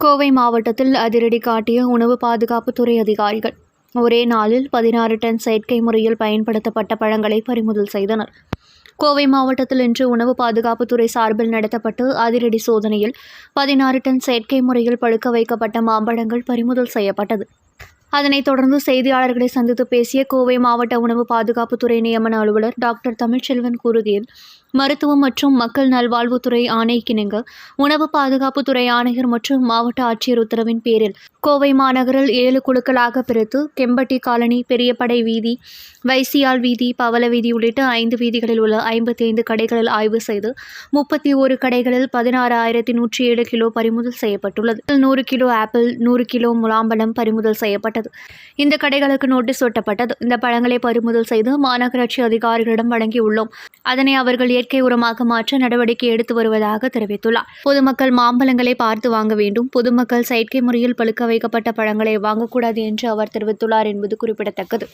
கோவை மாவட்டத்தில் அதிரடி காட்டிய உணவு பாதுகாப்புத்துறை அதிகாரிகள் ஒரே நாளில் பதினாறு டன் செயற்கை முறையில் பயன்படுத்தப்பட்ட பழங்களை பறிமுதல் செய்தனர். கோவை மாவட்டத்தில் இன்று உணவு பாதுகாப்புத்துறை சார்பில் நடத்தப்பட்டு அதிரடி சோதனையில் பதினாறு டன் செயற்கை முறையில் பழுக்க வைக்கப்பட்ட மாம்பழங்கள் பறிமுதல் செய்யப்பட்டது. அதனைத் தொடர்ந்து செய்தியாளர்களை சந்தித்து பேசிய கோவை மாவட்ட உணவு பாதுகாப்புத்துறை நியமன அலுவலர் டாக்டர் தமிழ்ச்செல்வன் கூறுகையில் மருத்துவம் மற்றும் மக்கள் நல்வாழ்வுத்துறை ஆணைக்கிணங்க உணவு பாதுகாப்புத்துறை ஆணையர் மற்றும் மாவட்ட ஆட்சியர் உத்தரவின் பேரில் கோவை மாநகரில் ஏழு குழுக்களாக பிரித்து கெம்பட்டி காலனி பெரியபடை வீதி வைசியால் வீதி பவள வீதி உள்ளிட்ட ஐந்து வீதிகளில் உள்ள ஐம்பத்தி ஐந்து கடைகளில் ஆய்வு செய்து முப்பத்தி ஒரு கடைகளில் பதினாறு ஆயிரத்தி நூற்றி ஏழு கிலோ பறிமுதல் செய்யப்பட்டுள்ளது. நூறு கிலோ ஆப்பிள் நூறு கிலோ முலாம்பழம் பறிமுதல் செய்யப்பட்டது. இந்த கடைகளுக்கு நோட்டீஸ் ஒட்டப்பட்டது. இந்த பழங்களை பறிமுதல் செய்து மாநகராட்சி அதிகாரிகளிடம் வழங்கியுள்ளோம். அதனை அவர்கள் இயற்கை உரமாக மாற்ற நடவடிக்கை எடுத்து வருவதாக தெரிவித்துள்ளார். பொதுமக்கள் மாம்பழங்களை பார்த்து வாங்க வேண்டும். பொதுமக்கள் செயற்கை முறையில் பழுக்க வைக்கப்பட்ட பழங்களை வாங்கக்கூடாது என்று அவர் தெரிவித்துள்ளார் என்பது குறிப்பிடத்தக்கது.